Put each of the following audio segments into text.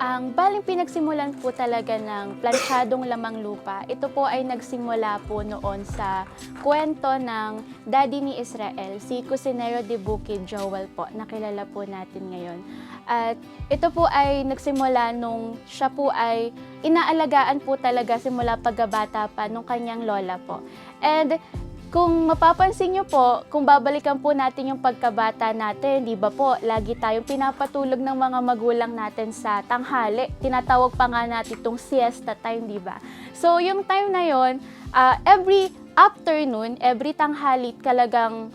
Ang baling pinagsimulan po talaga ng plansyadong lamang lupa, ito po ay nagsimula po noon sa kwento ng daddy ni Israel, si Cusinero de Bukid Joel po, nakilala po natin ngayon. At ito po ay nagsimula nung siya po ay inaalagaan po talaga simula pagkabata pa nung kanyang lola po. And kung mapapansin nyo po, kung babalikan po natin yung pagkabata natin, di ba po, lagi tayong pinapatulog ng mga magulang natin sa tanghali. Tinatawag pa nga natin itong siesta time, di ba? So, yung time na yon, ah, every afternoon, every tanghali, talagang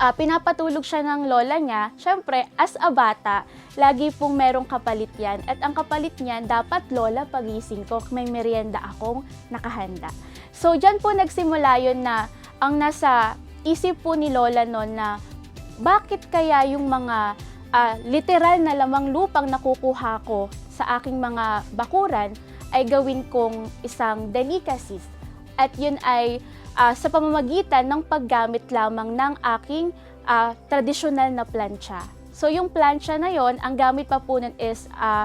ah, pinapatulog siya ng lola niya. Siyempre, as a bata, lagi pong merong kapalit yan. At ang kapalit niyan, dapat lola pagising ko, may merienda akong nakahanda. So, dyan po nagsimula yun na ang nasa isip po ni lola noon na bakit kaya yung mga ah, literal na lamang lupang nakukuha ko sa aking mga bakuran ay gawin kong isang delicacies. At yun ay ah, sa pamamagitan ng paggamit lamang ng aking ah, tradisyonal na plancha. So yung plancha na yon, ang gamit pa po nun is ah,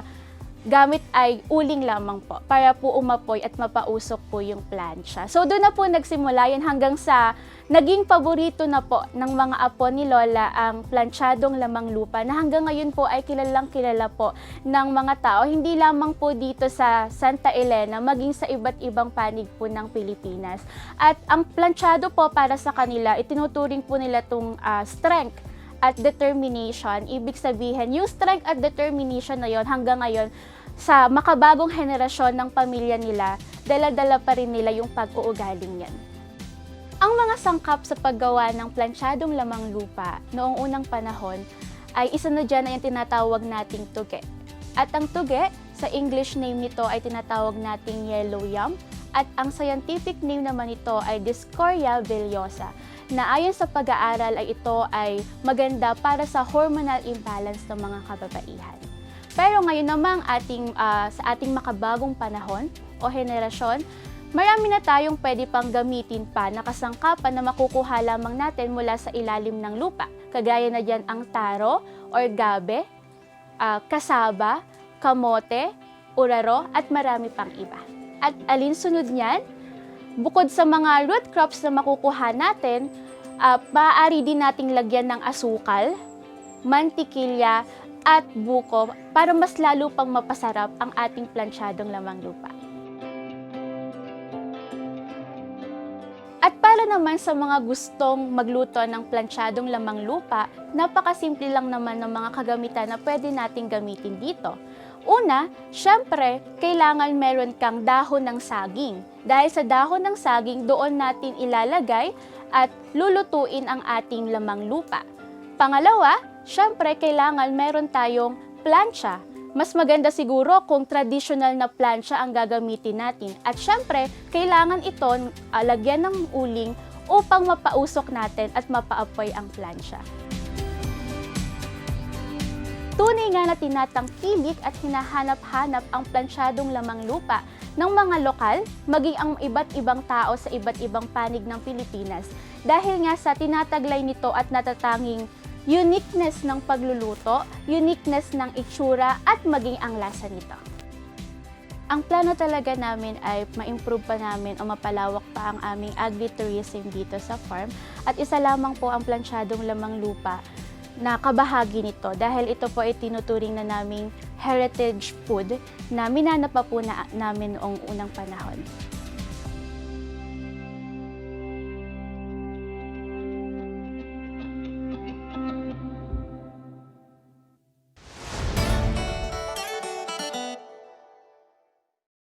gamit ay uling lamang po para po umapoy at mapausok po yung plancha. So doon na po nagsimula yan hanggang sa naging paborito na po ng mga apo ni Lola ang planchadong lamang lupa na hanggang ngayon po ay kilalang kilala po ng mga tao hindi lamang po dito sa Santa Elena maging sa iba't ibang panig po ng Pilipinas. At ang planchado po para sa kanila itinuturing po nila tong ah, strength at determination. Ibig sabihin, yung strength at determination na yon hanggang ngayon, sa makabagong henerasyon ng pamilya nila, dala-dala pa rin nila yung pag-uugaling yan. Ang mga sangkap sa paggawa ng plansyadong lamang lupa noong unang panahon ay isa na dyan ay tinatawag nating tuge. At ang tuge, sa English name nito ay tinatawag nating yellow yam at ang scientific name naman nito ay Discoria villosa na ayon sa pag-aaral ay ito ay maganda para sa hormonal imbalance ng mga kababaihan. Pero ngayon namang ating, ah, sa ating makabagong panahon o henerasyon, marami na tayong pwede pang gamitin pa na kasangkapan na makukuha lamang natin mula sa ilalim ng lupa. Kagaya na dyan ang taro or gabe, ah, kasaba, kamote, uraro, at marami pang iba. At alinsunod niyan, bukod sa mga root crops na makukuha natin, ah, maaari din nating lagyan ng asukal, mantikilya, at buko para mas lalo pang mapasarap ang ating plansyadong lamang lupa. Naman sa mga gustong magluto ng plansyadong lamang lupa, napakasimple lang naman ng mga kagamitan na pwede nating gamitin dito. Una, syempre, kailangan meron kang dahon ng saging. Dahil sa dahon ng saging, doon natin ilalagay at lulutuin ang ating lamang lupa. Pangalawa, syempre, kailangan meron tayong plancha. Mas maganda siguro kung traditional na plancha ang gagamitin natin. At syempre, kailangan ito lagyan ng uling upang mapausok natin at mapaapoy ang plancha. Tunay nga na tinatangkilik at hinahanap-hanap ang plansyadong lamang lupa ng mga lokal, maging ang iba't ibang tao sa iba't ibang panig ng Pilipinas dahil nga sa tinataglay nito at natatanging uniqueness ng pagluluto, uniqueness ng itsura at maging ang lasa nito. Ang plano talaga namin ay ma-improve pa namin o mapalawak pa ang aming agritourism dito sa farm at isa lamang po ang plansyadong lamang lupa na kabahagi nito dahil ito po ay tinuturing na naming heritage food na minana pa po na, namin noong unang panahon.